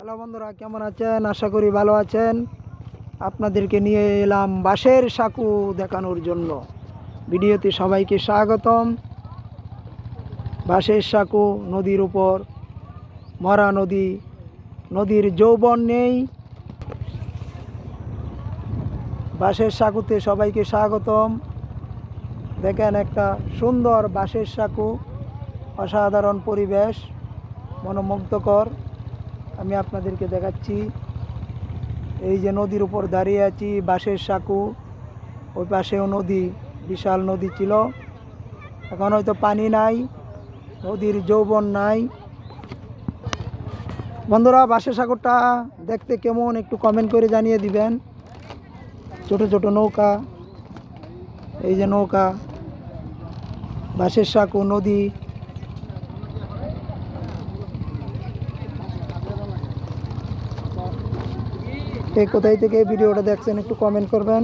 Hello বন্ধুরা, কেমন আছেন? আশা করি ভালো আছেন। আপনাদেরকে নিয়ে এলাম বাঁশের সাঁকু দেখানোর জন্য। ভিডিওতে সবাইকে স্বাগতম। বাঁশের সাঁকু নদীর উপর, মরা নদী, নদীর যৌবন নেই। বাঁশের সাঁকুতে সবাইকে স্বাগতম। দেখেন একটা সুন্দর বাঁশের সাঁকু, অসাধারণ পরিবেশ, মনোমুগ্ধকর। আমি আপনাদেরকে দেখাচ্ছি। এই যে নদীর উপর দাঁড়িয়ে আছি, বাঁশের সাঁকু। ওই পাশেও নদী, বিশাল নদী ছিল। এখন হয়তো পানি নাই, নদীর যৌবন নাই। বন্ধুরা, বাঁশের সাঁকুরটা দেখতে কেমন একটু কমেন্ট করে জানিয়ে দিবেন। ছোট ছোট নৌকা, এই যে নৌকা, বাঁশের সাঁকু, নদী। কে কোথায় থেকে ভিডিওটা দেখছেন একটু কমেন্ট করবেন।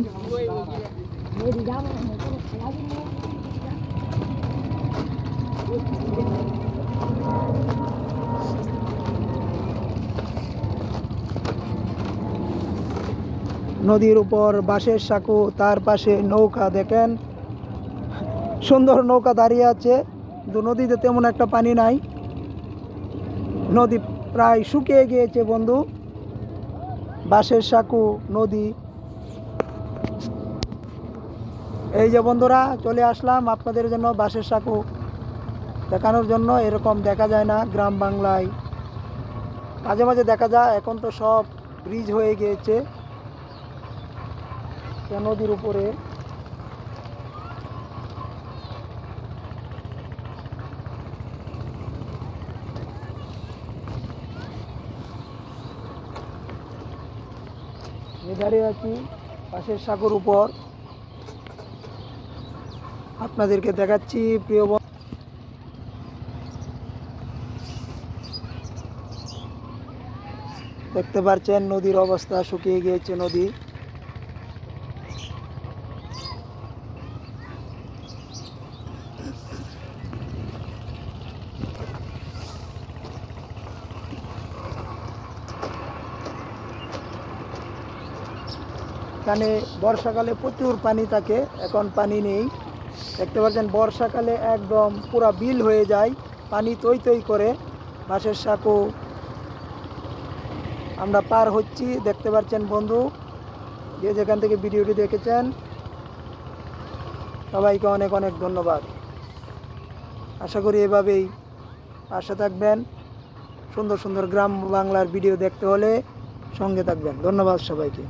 নদীর উপর বাঁশের সাঁকু, তার পাশে নৌকা, দেখেন। সুন্দর নৌকা দাঁড়িয়ে আছে। নদীতে তেমন একটা পানি নাই। নদী প্রায় শুকিয়ে গিয়েছে, বন্ধু। বাঁশের সাঁকু, নদী। এই যে বন্ধুরা, চলে আসলাম আপনাদের জন্য বাঁশের সাঁকু দেখানোর জন্য। এরকম দেখা যায় না গ্রাম বাংলায়। মাঝে মাঝে দেখা যায়, এখন তো সব ব্রিজ হয়ে গিয়েছে। নদীর উপরে। দাঁড়িয়ে আছি পাশের সাগর উপর। আপনাদেরকে দেখাচ্ছি, প্রিয় দেখতে পাচ্ছেন, নদীর অবস্থা শুকিয়ে গিয়েছে নদী। এখানে বর্ষাকালে প্রচুর পানি থাকে, এখন পানি নেই। দেখতে পাচ্ছেন বর্ষাকালে একদম পুরা বিল হয়ে যায়, পানি তৈ তৈ করে। বাঁশের সাঁকো আমরা পার হচ্ছি। দেখতে পাচ্ছেন বন্ধু, যে যেখান থেকে ভিডিওটি দেখেছেন, সবাইকে অনেক অনেক ধন্যবাদ। আশা করি এভাবেই আশা থাকবেন। সুন্দর সুন্দর গ্রাম বাংলার ভিডিও দেখতে হলে সঙ্গে থাকবেন। ধন্যবাদ সবাইকে।